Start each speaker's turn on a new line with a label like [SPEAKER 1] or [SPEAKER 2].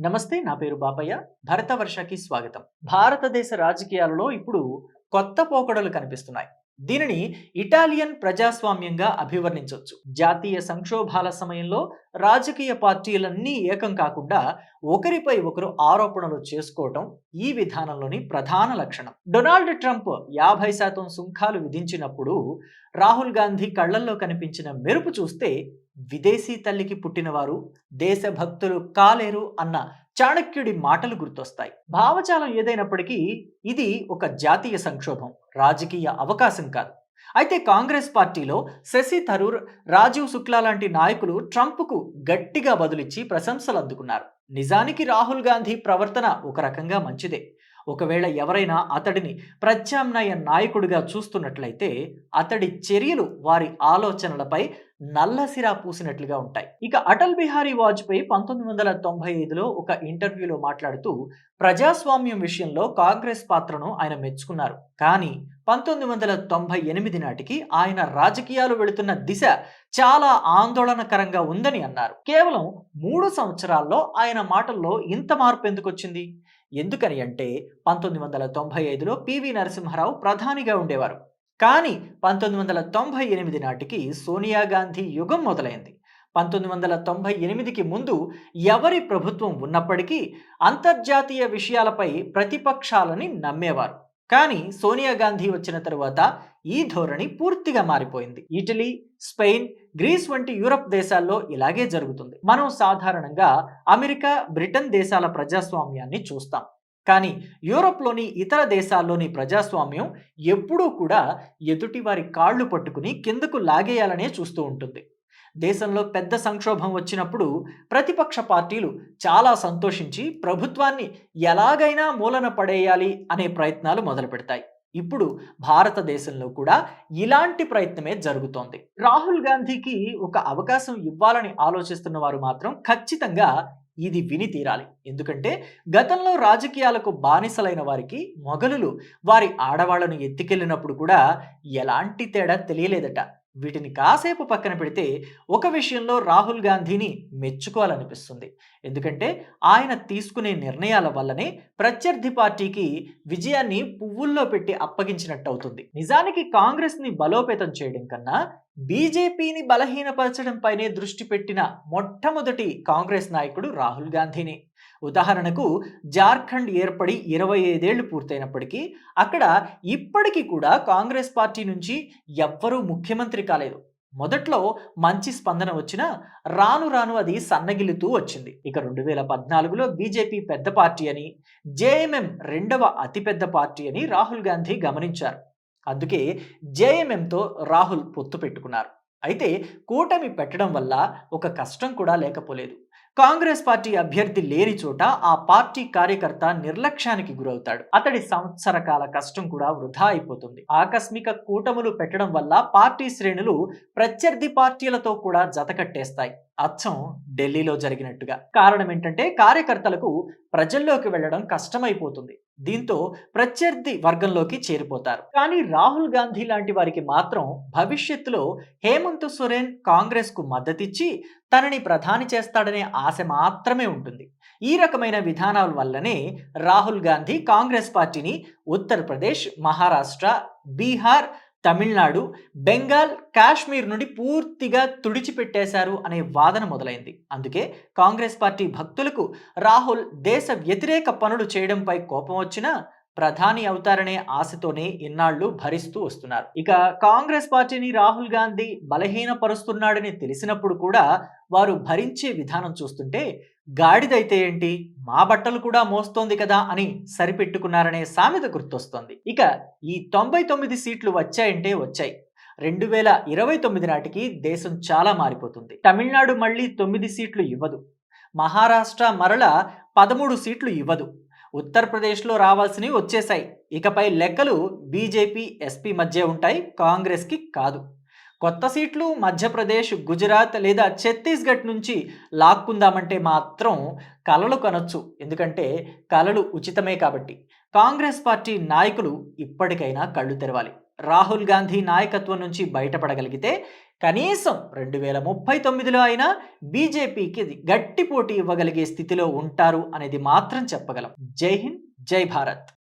[SPEAKER 1] నమస్తే నా పేరు బాపయ్య. భరతవర్షకి స్వాగతం. భారతదేశ రాజకీయాలలో ఇప్పుడు కొత్త పోకడలు కనిపిస్తున్నాయి. దీనిని ఇటాలియన్ ప్రజాస్వామ్యంగా అభివర్ణించవచ్చు జాతీయ సంక్షోభాల సమయంలో రాజకీయ పార్టీలన్నీ ఏకం కాకుండా ఒకరిపై ఒకరు ఆరోపణలు చేసుకోవటం ఈ విధానంలోని ప్రధాన లక్షణం. డొనాల్డ్ ట్రంప్ యాభై శాతం సుంకాలు విధించినప్పుడు రాహుల్ గాంధీ కళ్ళల్లో కనిపించిన మెరుపు చూస్తే విదేశీ తల్లికి పుట్టినవారు దేశభక్తులు కాలేరు అన్న చాణక్యుడి మాటలు గుర్తొస్తాయి. భావజాలం ఏదైనప్పటికీ ఇది ఒక జాతీయ సంక్షోభం రాజకీయ అవకాశం కాదు. అయితే కాంగ్రెస్ పార్టీలో శశి థరూర్ రాజీవ్ శుక్లా లాంటి నాయకులు ట్రంప్కు గట్టిగా బదులిచ్చి ప్రశంసలు అందుకున్నారు. నిజానికి రాహుల్ గాంధీ ప్రవర్తన ఒక రకంగా మంచిదే. ఒకవేళ ఎవరైనా అతడిని ప్రత్యామ్నాయ నాయకుడిగా చూస్తున్నట్లయితే అతడి చర్యలు వారి ఆలోచనలపై నల్లసిరా పూసినట్లుగా ఉంటాయి. ఇక అటల్ బిహారీ వాజ్పేయి పంతొమ్మిది వందల తొంభై ఐదులో ఒక ఇంటర్వ్యూలో మాట్లాడుతూ ప్రజాస్వామ్యం విషయంలో కాంగ్రెస్ పాత్రను ఆయన మెచ్చుకున్నారు. కానీ పంతొమ్మిది వందల తొంభై ఎనిమిది నాటికి ఆయన రాజకీయాలు వెళుతున్న దిశ చాలా ఆందోళనకరంగా ఉందని అన్నారు. కేవలం మూడు సంవత్సరాల్లో ఆయన మాటల్లో ఇంత మార్పు ఎందుకు వచ్చింది? ఎందుకని అంటే పంతొమ్మిది వందల తొంభై ఐదులో పివి నరసింహారావు ప్రధానిగా ఉండేవారు. కానీ పంతొమ్మిది వందల తొంభై ఎనిమిది నాటికి సోనియా గాంధీ యుగం మొదలైంది. పంతొమ్మిది వందల తొంభై ఎనిమిదికి ముందు ఎవరి ప్రభుత్వం ఉన్నప్పటికీ అంతర్జాతీయ విషయాలపై ప్రతిపక్షాలని నమ్మేవారు. కానీ సోనియా గాంధీ వచ్చిన తరువాత ఈ ధోరణి పూర్తిగా మారిపోయింది. ఇటలీ స్పెయిన్ గ్రీస్ వంటి యూరప్ దేశాల్లో ఇలాగే జరుగుతుంది. మనం సాధారణంగా అమెరికా బ్రిటన్ దేశాల ప్రజాస్వామ్యాన్ని చూస్తాం. కానీ యూరోప్లోని ఇతర దేశాల్లోని ప్రజాస్వామ్యం ఎప్పుడూ కూడా ఎదుటి వారి కాళ్ళు పట్టుకుని కిందకు లాగేయాలనే చూస్తూ ఉంటుంది. దేశంలో పెద్ద సంక్షోభం వచ్చినప్పుడు ప్రతిపక్ష పార్టీలు చాలా సంతోషించి ప్రభుత్వాన్ని ఎలాగైనా మూలన పడేయాలి అనే ప్రయత్నాలు మొదలు పెడతాయి ఇప్పుడు భారతదేశంలో కూడా ఇలాంటి ప్రయత్నమే జరుగుతోంది. రాహుల్ గాంధీకి ఒక అవకాశం ఇవ్వాలని ఆలోచిస్తున్న వారు మాత్రం ఖచ్చితంగా ఇది విని తీరాలి. ఎందుకంటే గతంలో రాజకీయాలకు బానిసలైన వారికి మొఘలులు వారి ఆడవాళ్ళను ఎత్తికెళ్ళినప్పుడు కూడా ఎలాంటి తేడా తెలియలేదట. వీటిని కాసేపు పక్కన పెడితే ఒక విషయంలో రాహుల్ గాంధీని మెచ్చుకోవాలనిపిస్తుంది. ఎందుకంటే ఆయన తీసుకునే నిర్ణయాల వల్లనే ప్రత్యర్థి పార్టీకి విజయాన్ని పువ్వుల్లో పెట్టి అప్పగించినట్టు అవుతుంది నిజానికి కాంగ్రెస్ని బలోపేతం చేయడం కన్నా బీజేపీని బలహీనపరచడం పైనే దృష్టి పెట్టిన మొట్టమొదటి కాంగ్రెస్ నాయకుడు రాహుల్ గాంధీని. ఉదాహరణకు జార్ఖండ్ ఏర్పడి ఇరవై ఐదేళ్ళు పూర్తయినప్పటికీ అక్కడ ఇప్పటికీ కూడా కాంగ్రెస్ పార్టీ నుంచి ఎవ్వరూ ముఖ్యమంత్రి కాలేదు. మొదట్లో మంచి స్పందన వచ్చినా రాను రాను అది సన్నగిల్లుతూ వచ్చింది. ఇక రెండు వేల పద్నాలుగులో బీజేపీ పెద్ద పార్టీ అని జేఎంఎం రెండవ అతిపెద్ద పార్టీ అని రాహుల్ గాంధీ గమనించారు. అందుకే జేఎంఎంతో రాహుల్ పొత్తు పెట్టుకున్నారు. అయితే కూటమి పెట్టడం వల్ల ఒక కష్టం కూడా లేకపోలేదు. కాంగ్రెస్ పార్టీ అభ్యర్థి లేని చోట ఆ పార్టీ కార్యకర్త నిర్లక్ష్యానికి గురవుతాడు. అతడి సంవత్సర కాల కష్టం కూడా వృధా అయిపోతుంది. ఆకస్మిక కూటములు పెట్టడం వల్ల పార్టీ శ్రేణులు ప్రత్యర్థి పార్టీలతో కూడా జతకట్టేస్తాయి అచ్చం ఢిల్లీలో జరిగినట్టుగా. కారణం ఏంటంటే కార్యకర్తలకు ప్రజల్లోకి వెళ్ళడం కష్టమైపోతుంది. దీంతో ప్రత్యర్థి వర్గంలోకి చేరిపోతారు. కానీ రాహుల్ గాంధీ లాంటి వారికి మాత్రం భవిష్యత్తులో హేమంత్ సోరెన్ కాంగ్రెస్కు మద్దతిచ్చి తనని ప్రధాని చేస్తాడనే ఆశ మాత్రమే ఉంటుంది. ఈ రకమైన విధానాల వల్లనే రాహుల్ గాంధీ కాంగ్రెస్ పార్టీని ఉత్తరప్రదేశ్ మహారాష్ట్ర బీహార్ తమిళనాడు బెంగాల్ కాశ్మీర్ నుండి పూర్తిగా తుడిచిపెట్టేశారు అనే వాదన మొదలైంది. అందుకే కాంగ్రెస్ పార్టీ భక్తులకు రాహుల్ దేశ వ్యతిరేక పనులు చేయడంపై కోపం వచ్చినా ప్రధాని అవుతారనే ఆశతోనే ఇన్నాళ్ళు భరిస్తూ వస్తున్నారు. ఇక కాంగ్రెస్ పార్టీని రాహుల్ గాంధీ బలహీనపరుస్తున్నాడని తెలిసినప్పుడు కూడా వారు భరించే విధానం చూస్తుంటే గాడిదైతే ఏంటి? మా బట్టలు కూడా మోస్తోంది కదా అని సరిపెట్టుకున్నారనే సామెత గుర్తొస్తోంది. ఇక ఈ తొంభై తొమ్మిది సీట్లు వచ్చాయంటే వచ్చాయి. రెండు వేల ఇరవై తొమ్మిది నాటికి దేశం చాలా మారిపోతుంది. తమిళనాడు మళ్ళీ తొమ్మిది సీట్లు ఇవ్వదు. మహారాష్ట్ర మరల పదమూడు సీట్లు ఇవ్వదు. ఉత్తరప్రదేశ్లో రావాల్సినవి వచ్చేశాయి. ఇకపై లెక్కలు బీజేపీ ఎస్పీ మధ్య ఉంటాయి కాంగ్రెస్కి కాదు. కొత్త సీట్లు మధ్యప్రదేశ్ గుజరాత్ లేదా ఛత్తీస్గఢ్ నుంచి లాక్కుందామంటే మాత్రం కలలు కనొచ్చు. ఎందుకంటే కలలు ఉచితమే కాబట్టి. కాంగ్రెస్ పార్టీ నాయకులు ఇప్పటికైనా కళ్ళు తెరవాలి. రాహుల్ గాంధీ నాయకత్వం నుంచి బయటపడగలిగితే కనీసం రెండు వేల ముప్పై తొమ్మిదిలో అయినా బీజేపీకి గట్టి పోటీ ఇవ్వగలిగే స్థితిలో ఉంటారు అనేది మాత్రం చెప్పగలం. జై హింద్ జై భారత్.